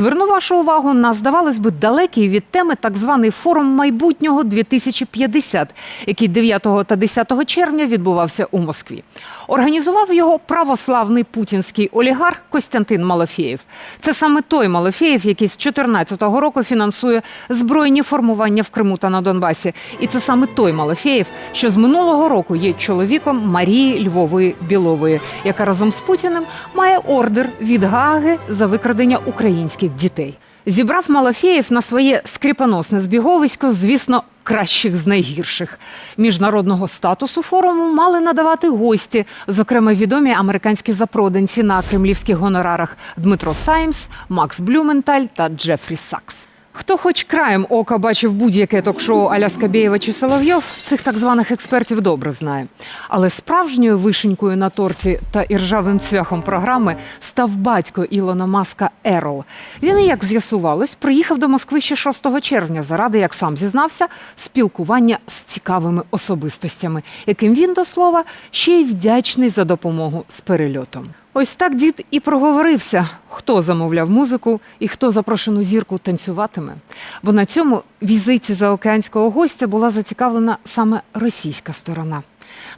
Зверну вашу увагу на, здавалось би, далекий від теми так званий форум майбутнього 2050, який 9 та 10 червня відбувався у Москві. Організував його православний путінський олігарх Костянтин Малафєєв. Це саме той Малафєєв, який з 2014 року фінансує збройні формування в Криму та на Донбасі. І це саме той Малафєєв, що з минулого року є чоловіком Марії Львової Білової, яка разом з Путіним має ордер від Гаги за викрадення українських дітей. Зібрав Малафєєв на своє скріпоносне збіговисько, звісно, кращих з найгірших. Міжнародного статусу форуму мали надавати гості, зокрема відомі американські запроданці на кремлівських гонорарах Дмитро Саймс, Макс Блюменталь та Джефрі Сакс. Хто хоч краєм ока бачив будь-яке ток-шоу Аля Скабєєва чи Соловйов, цих так званих експертів добре знає. Але справжньою вишенькою на торті та іржавим цвяхом програми став батько Ілона Маска Ерол. Він, як з'ясувалось, приїхав до Москви ще 6 червня заради, як сам зізнався, спілкування з цікавими особистостями, яким він до слова ще й вдячний за допомогу з перельотом. Ось так дід і проговорився, хто замовляв музику і хто запрошену зірку танцюватиме. Бо на цьому візиті заокеанського гостя була зацікавлена саме російська сторона.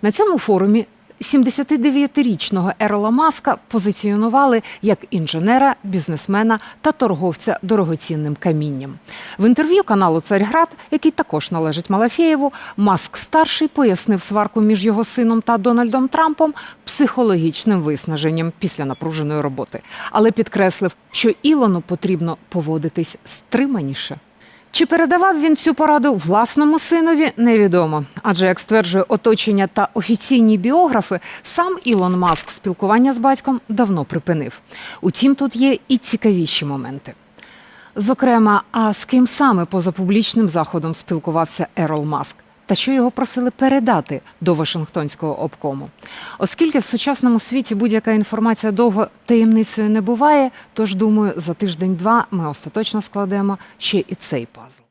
На цьому форумі 79-річного Ерола Маска позиціонували як інженера, бізнесмена та торговця дорогоцінним камінням. В інтерв'ю каналу Царьград, який також належить Малафєєву, Маск старший пояснив сварку між його сином та Дональдом Трампом психологічним виснаженням після напруженої роботи, але підкреслив, що Ілону потрібно поводитись стриманіше. Чи передавав він цю пораду власному синові, невідомо. Адже, як стверджує оточення та офіційні біографи, сам Ілон Маск спілкування з батьком давно припинив. Утім, тут є і цікавіші моменти. Зокрема, а з ким саме поза публічним заходом спілкувався Ерол Маск? Та що його просили передати до Вашингтонського обкому, оскільки в сучасному світі будь-яка інформація довго таємницею не буває. Тож думаю, за тиждень-два ми остаточно складемо ще і цей пазл.